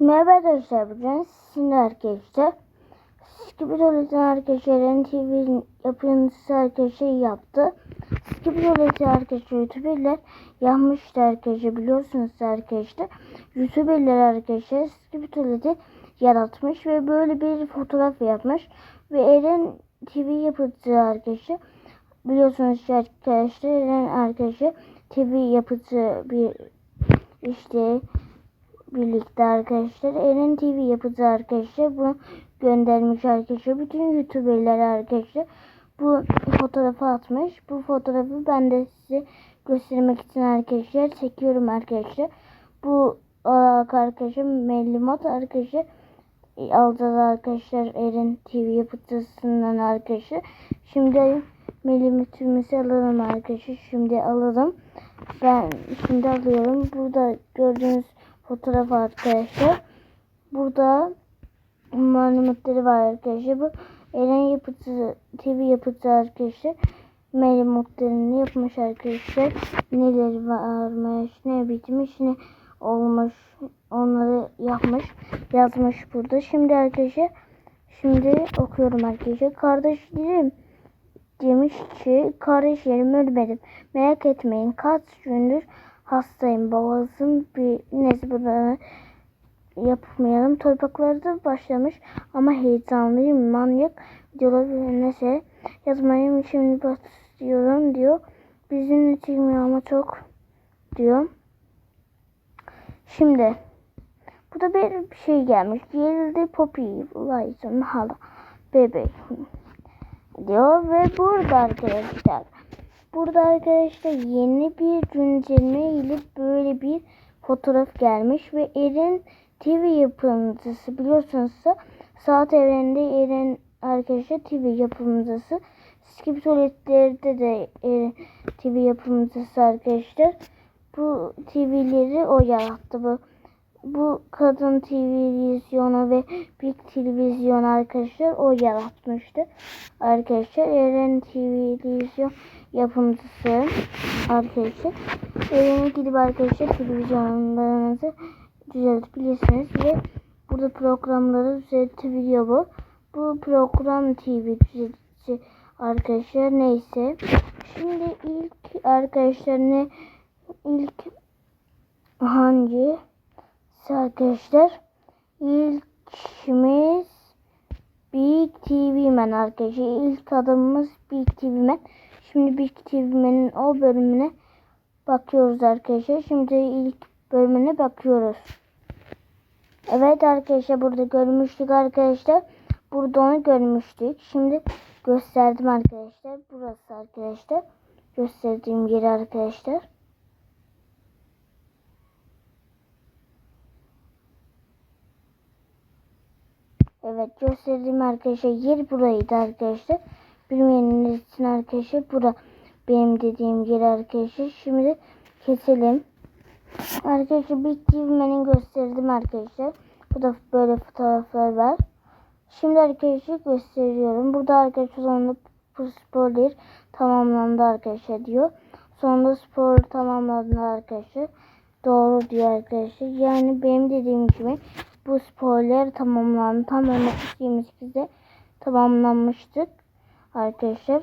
Merhaba arkadaşlar bugün sizinle arkadaşlar Skibidi Tuvalet'in arkadaşların TV yapımcısı arkadaşlar yaptı. Skibidi Tuvalet'i arkadaşlar YouTuber'ler yapmıştı arkadaşlar biliyorsunuz arkadaşlar. YouTuber'ler arkadaşlar Skibidi Tuvalet'i yaratmış ve böyle bir fotoğraf yapmış. Ve Eren TV yapıcı arkadaşlar. Biliyorsunuz arkadaşlar Eren arkadaşlar TV yapıcı bir işte birlikte arkadaşlar. Eren TV yapıcı arkadaşlar. Bunu göndermiş arkadaşlar. Bütün YouTuber'ler arkadaşlar. Bu fotoğrafı atmış. Bu fotoğrafı ben de size göstermek için arkadaşlar çekiyorum arkadaşlar. Bu arkadaşlar Melimot arkadaşlar alacağız arkadaşlar Eren TV yapıcısından arkadaşlar. Şimdi Melimot'umuzu alalım arkadaşlar. Şimdi alalım. Ben şimdi alıyorum. Burada gördüğünüz fotoğraf arkadaşlar. Burada malumatları var arkadaşlar. Bu Eren yapıcı, TV yapıcı arkadaşlar. Malumatlarını yapmış arkadaşlar. Neleri varmış, ne bitmiş, ne olmuş. Onları yapmış, yazmış burada. Şimdi arkadaşlar, şimdi okuyorum arkadaşlar. Kardeşlerim demiş ki kardeşlerim ölmedim. Merak etmeyin kaç gündür hastayım. Boğazım bir nezbırını yapmayalım. Torpaklarda başlamış ama heyecanlıyım. Manyak videoları neyse yazmayı şimdi başlıyorum diyor. Bizim çıkmıyor ama çok diyor. Şimdi burada bir şey gelmiş. Geldi Poppy Lighton hala bebek diyor ve burada arkadaşlar burada arkadaşlar yeni bir güncelleme ile böyle bir fotoğraf gelmiş ve Eren TV yapımcısı biliyorsunuz saat evreninde Eren arkadaşlar TV yapımcısı. Skip Tuvaletler'de de Eren TV yapımcısı arkadaşlar. Bu TV'leri o yarattı. Bu bu kadın televizyonu ve Big Televizyon arkadaşlar o yaratmıştı. Arkadaşlar Eren Televizyon yapımcısı arkadaşlar. Eren'e gidip arkadaşlar televizyonlarınızı düzeltebilirsiniz ve burada programları düzeltebiliyor bu. Bu program TV düzeltici arkadaşlar neyse. Şimdi ilk arkadaşlar ne ilk hangi arkadaşlar ilkimiz Big TV Man arkadaşlar. İlk adımımız Big TV Man. Şimdi Big TV Man'in o bölümüne bakıyoruz arkadaşlar. Şimdi ilk bölümüne bakıyoruz. Evet arkadaşlar burada görmüştük arkadaşlar. Burada onu görmüştük. Şimdi gösterdim arkadaşlar. Burası arkadaşlar. Gösterdiğim yeri arkadaşlar. Evet gösterdiğim arkadaşlar yer buraydı arkadaşlar. Bilmeyenler için bura benim dediğim yer arkadaşlar. Şimdi keselim. Arkadaşlar TV'menin gösterdim arkadaşlar. Bu da böyle fotoğraflar var. Şimdi arkadaşlar gösteriyorum. Burada arkadaşlar sonunda spoiler tamamlandı arkadaşlar diyor. Sonunda spor tamamlandı arkadaşlar. Doğru diyor arkadaşlar. Yani benim dediğim gibi bu spoiler tamamlandı. Tam 19-28'de tamamlanmıştık. Arkadaşlar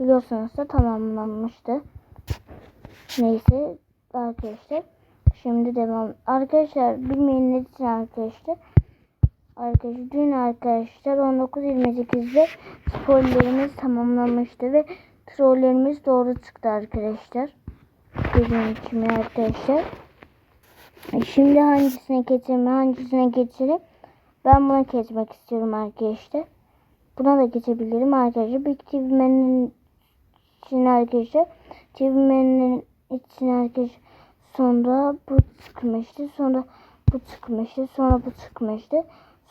biliyorsunuz da tamamlanmıştı. Neyse arkadaşlar. Şimdi devam. Arkadaşlar bilmeyenler için arkadaşlar. Arkadaşlar dün arkadaşlar 19-28'de spoilerimiz tamamlanmıştı ve trollerimiz doğru çıktı arkadaşlar. Dediğim gibi arkadaşlar. Şimdi hangisine geçelim, hangisine geçelim? Ben buna geçmek istiyorum arkadaşlar. Buna da geçebilirim arkadaşlar. Big TV'menin için arkadaşlar. TV'menin için arkadaşlar. Sonra bu çıkmıştı. Sonra bu çıkmıştı. Sonra bu çıkmıştı.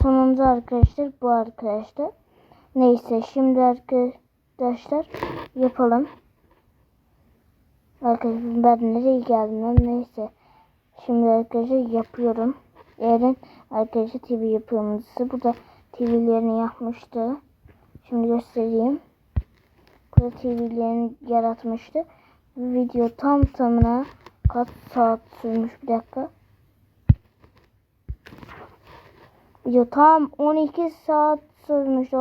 Sonunda arkadaşlar bu arkadaşlar. Neyse şimdi arkadaşlar yapalım. Arkadaşlar ben nereye geldim neyse. Şimdi arkadaşlar yapıyorum. Eren arkadaşlar TV yapımcısı. Bu da TV'lerini yapmıştı. Şimdi göstereyim. Bu da TV'lerini yaratmıştı. Bu video tam tamına kaç saat sürmüş bir dakika. Video tam 12 saat sürmüştü.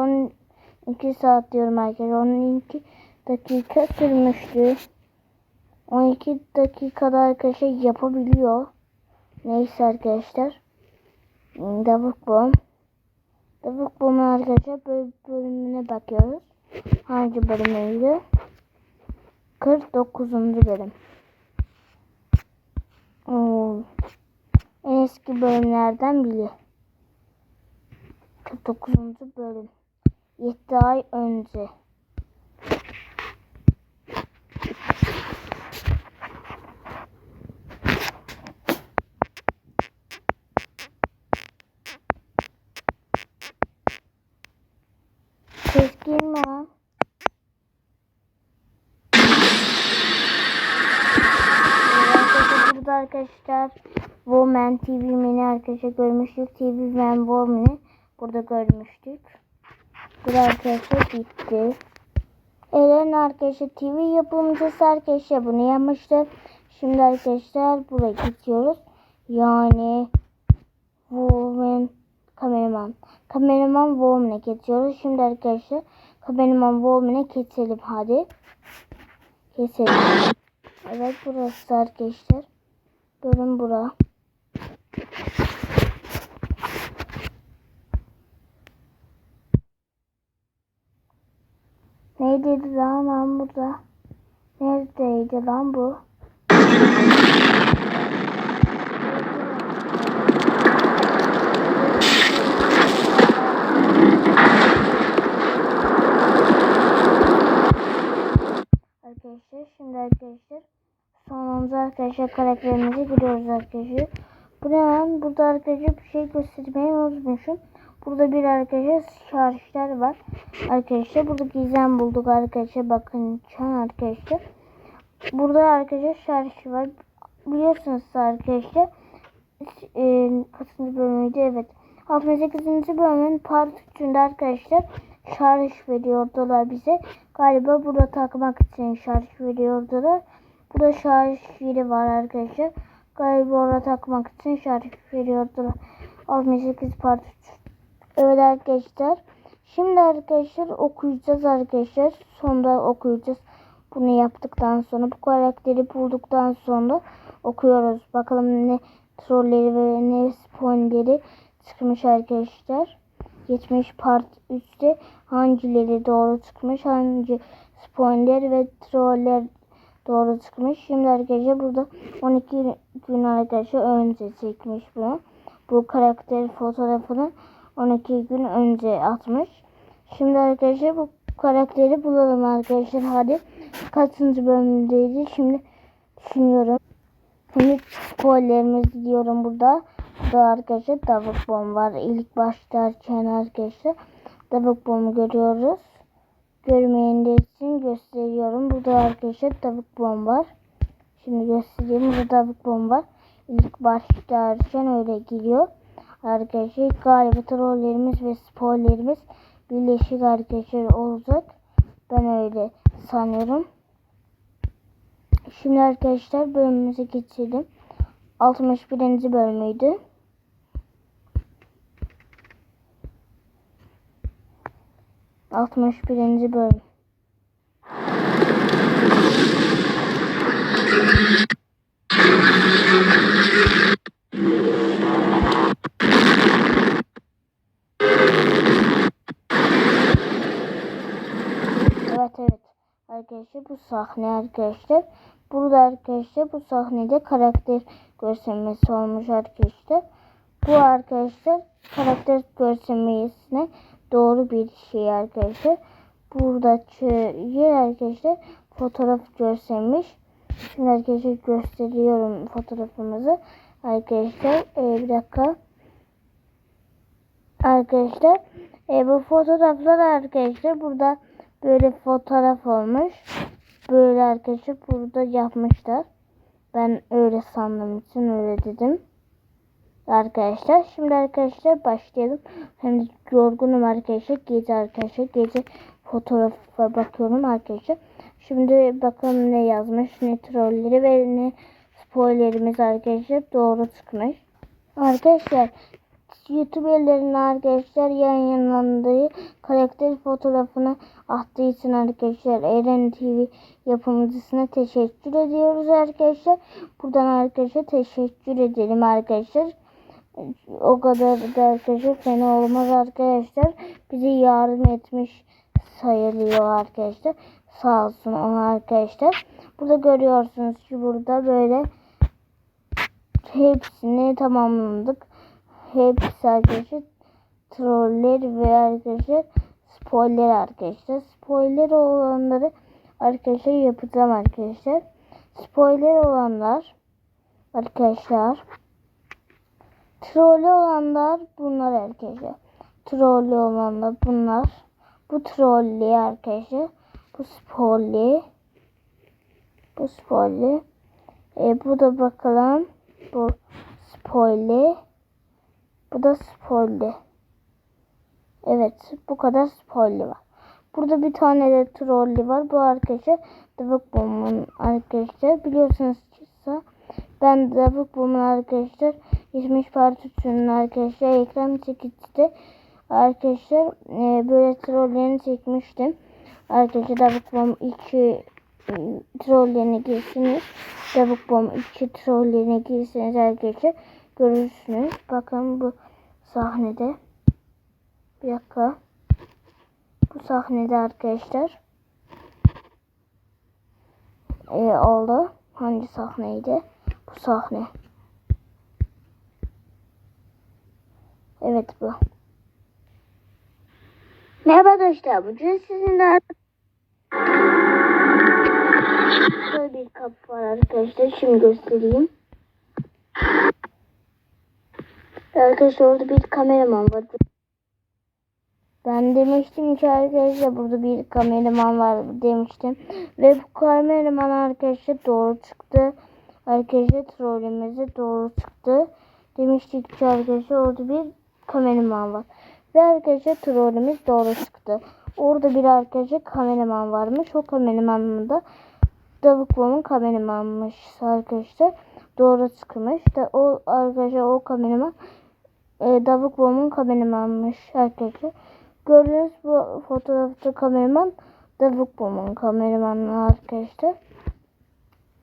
12 saat diyorum arkadaşlar. 12 dakika sürmüştü. 12 dakikada arkadaşlar yapabiliyor. Neyse arkadaşlar. Davuk Bomb. Davuk Bomb'un arkadaşlar böl- bölümüne bakıyoruz. Hangi bölümüydü? 49. bölüm. Oo. En eski bölümlerden biri. 49. bölüm. 7 ay önce. Girme lan. Arkadaşlar burada Woman TV Mini arkadaşlar görmüştük. TV Man Woman'ı burada görmüştük. Bu da arkadaşlar bitti. Eren arkadaşlar TV yapımcısı arkadaşlar bunu yapmıştı. Şimdi arkadaşlar buraya gidiyoruz. Yani Woman kameraman. Kameraman Woman'a geçiyoruz. Şimdi arkadaşlar kameraman Woman'a geçelim hadi. Geçelim. Evet burası arkadaşlar. Bölüm bura. Neydiydi lan lan burada? Neredeydi lan bu? Arkadaşlar şimdi arkadaşlar sonunda arkadaşlar karakterimize giriyoruz arkadaşlar. Bu? Burada arkadaşlar bir şey göstermeyi unutmuşum. Burada bir arkadaşlar şarjlar var. Arkadaşlar burada gizem bulduk arkadaşlar. Bakın çan arkadaşlar. Burada arkadaşlar şarj var. Biliyorsunuz arkadaşlar. E, kaçıncı bölümüydü? Evet. 68. bölümün part 3'ünde arkadaşlar şarj veriyordular bize. Galiba burada takmak için şarj veriyordular. Burada şarj yeri var arkadaşlar. Galiba orada takmak için şarj veriyordular. 68 part 3. Evet arkadaşlar. Şimdi arkadaşlar okuyacağız arkadaşlar. Sonda okuyacağız. Bunu yaptıktan sonra bu karakteri bulduktan sonra okuyoruz. Bakalım ne trolleri ve ne spoilerleri çıkmış arkadaşlar. Geçmiş part 3'te hangileri doğru çıkmış, hangi spoiler ve troller doğru çıkmış. Şimdi arkadaşlar burada 12 gün arkadaşlar önce çekmiş bunu. Bu karakter fotoğrafını 12 gün önce atmış. Şimdi arkadaşlar bu karakteri bulalım arkadaşlar. Hadi kaçıncı bölümdeydi şimdi düşünüyorum. Şimdi spoilerimiz diyorum burada. Burada arkadaşlar davuk bomb var. İlk başlarken arkadaşlar davuk bomb görüyoruz. Görmeyenler için gösteriyorum. Burada arkadaşlar davuk bomb var. Şimdi göstereyim. Burada davuk bomb var. İlk başlarken öyle geliyor. Arkadaşlar galiba trollerimiz ve spoilerimiz birleşik arkadaşlar olacak. Ben öyle sanıyorum. Şimdi arkadaşlar bölümümüze geçelim. 61. bölümüydü. Altmış birinci bölüm. Evet evet. Arkadaşlar bu sahne arkadaşlar. Burada arkadaşlar bu sahnede karakter görselmesi olmuş arkadaşlar. Bu arkadaşlar karakter görselmesine doğru bir şey arkadaşlar. Burada yer arkadaşlar fotoğraf görselmiş. Şimdi arkadaşlar gösteriyorum fotoğrafımızı. Arkadaşlar e, bir dakika. Arkadaşlar e, bu fotoğraflar arkadaşlar burada böyle fotoğraf olmuş. Böyle arkadaşlar burada yapmışlar. Ben öyle sandığım için öyle dedim. Arkadaşlar şimdi arkadaşlar başlayalım. Hem de yorgunum arkadaşlar. Gece arkadaşlar. Gece fotoğrafa bakıyorum arkadaşlar. Şimdi bakalım ne yazmış. Ne trolleri ve ne spoilerimiz arkadaşlar doğru çıkmış. Arkadaşlar YouTuber'lerin arkadaşlar yayınlandığı karakter fotoğrafını attığı için arkadaşlar Eren TV yapımcısına teşekkür ediyoruz arkadaşlar. Buradan arkadaşlar teşekkür edelim arkadaşlar. O kadar da arkadaşlar fena olmaz arkadaşlar. Bize yardım etmiş sayılıyor arkadaşlar. Sağ olsun ona arkadaşlar. Burada görüyorsunuz ki burada böyle hepsini tamamladık. Hepsi arkadaşlar troller ve arkadaşlar spoiler arkadaşlar. Spoiler olanları arkadaşlar yapacağım arkadaşlar. Spoiler olanlar arkadaşlar Trollü olanlar bunlar arkadaşlar. Trollü olanlar bunlar. Bu trollü arkadaşlar. Bu spoiler. Bu spoiler. E, bu da bakalım. Bu spoiler. Bu da spoiler. Evet bu kadar spoiler var. Burada bir tane de trollü var. Bu arkadaşlar Davuk Bomb'un arkadaşlar. Biliyorsunuz ben Davuk Bomb'un arkadaşlar geçmiş partüsünün arkadaşlar ekran çekicide arkadaşlar e, böyle trollerini çekmiştim. Arkadaşlar Davuk Bomb 2 e, trollerini girsiniz. Davuk Bomb 2 trollerini girsiniz arkadaşlar. Görürsünüz. Bakın bu sahnede. Bir dakika. Bu sahnede arkadaşlar. E, oldu. Hangi sahneydi? Bu sahne. Evet bu. Merhaba arkadaşlar. Bugün sizinle böyle bir kapı var arkadaşlar. Şimdi göstereyim. Arkadaşlar orada bir kameraman var. Ben demiştim ki arkadaşlar burada bir kameraman var demiştim. Ve bu kameraman arkadaşlar doğru çıktı. Arkadaşlar trollümüze doğru çıktı. Demiştik ki arkadaşlar orada bir kameraman var. Ve arkadaşlar trollümüz doğru çıktı. Orada bir arkadaşlar kameraman varmış. O kameraman da Davuk Bom'un kameramanmış arkadaşlar. Doğru çıkmış. Da o arkadaşlar o kameraman e, Davuk Bom'un kameramanmış arkadaşlar. Gördüğünüz bu fotoğrafta kameraman Davuk Bom'un kameramanı arkadaşlar.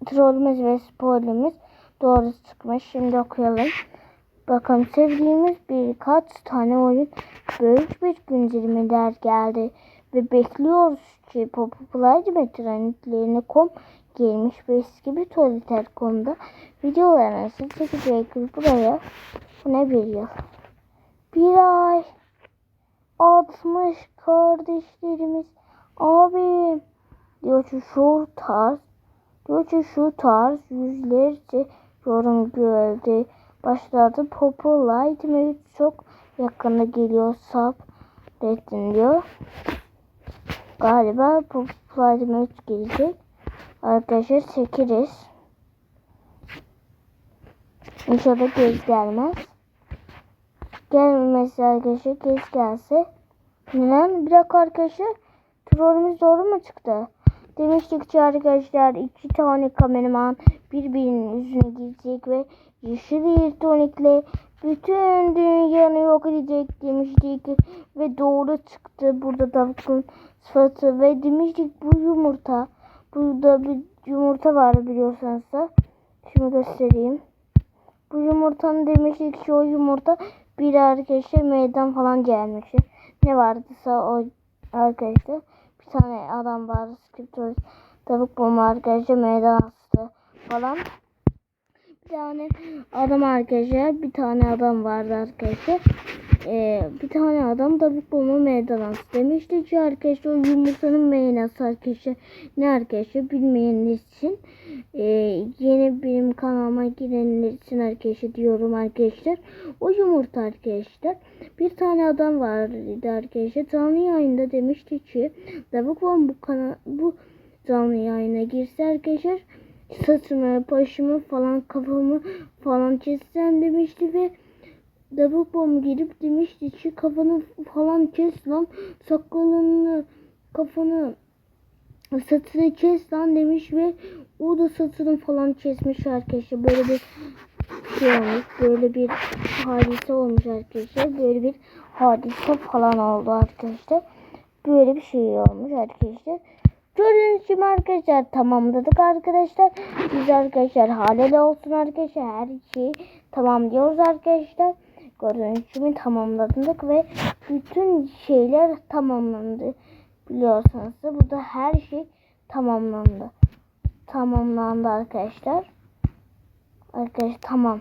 Trollümüz ve spoilerimiz doğru çıkmış. Şimdi okuyalım. Bakın sevdiğimiz birkaç tane oyun büyük bir güncellemeler geldi ve bekliyoruz ki popülermetrendlerine.com gelmiş ve eski bir tuvaliter.com'da videolar nasıl çekecek buraya bu ne bir yıl bir ay 60 kardeşlerimiz abi diyor şu tarz ki şu tarz yüzlerce yorum geldi başladı. Populite mi çok yakında geliyor sabredin diyor. Galiba Populite mi gelecek. Arkadaşlar çekeriz. İnşallah geç gelmez. Gelmemesi arkadaşlar geç gelse. Neden? Bir dakika arkadaşlar. Trollümüz doğru mu çıktı? Demiştik ki arkadaşlar iki tane kameraman birbirinin yüzüne girecek ve yeşil bir tonikle bütün dünyanı yok edecek demiştik. Ve doğru çıktı burada Davut'un sıfatı. Ve demiştik bu yumurta burada bir yumurta var biliyorsanız da. Şimdi göstereyim. Bu yumurtanın demiştik ki o yumurta bir arkadaşlar meydan falan gelmiş ne vardıysa o arkadaşlar tane adam var. Skriptör tavuk bomba arkadaşlar meydan astı falan bir tane adam arkadaşlar bir tane adam vardı arkadaşlar. Ee, bir tane adam tavuk bomba meydan astı demişti ki arkadaşlar yumurtanın meydası arkadaşlar. Ne arkadaşlar? Bilmeyenler için ee, yeni benim kanalıma girenler için arkadaşlar diyorum arkadaşlar. O yumurta arkadaşlar. Bir tane adam vardı arkadaşlar canlı yayında demişti ki bomba bu kanal bu canlı yayına girse arkadaşlar saçımı, başımı falan kafamı falan kessem demişti ve Davuk Bom girip demişti ki kafanı falan kes lan sakalını kafanı saçını kes lan demiş ve o da saçını falan kesmiş arkadaşlar böyle bir şey olmuş. Böyle bir hadise olmuş arkadaşlar. Böyle bir hadise falan oldu arkadaşlar. Böyle bir şey olmuş arkadaşlar. Gördüğünüz gibi arkadaşlar tamamladık arkadaşlar. Biz arkadaşlar haleli olsun arkadaşlar. Her şeyi tamamlıyoruz arkadaşlar. Gördüğünüz gibi tamamladık ve bütün şeyler tamamlandı. Biliyorsanız da burada her şey tamamlandı. Tamamlandı arkadaşlar. Arkadaşlar tamam.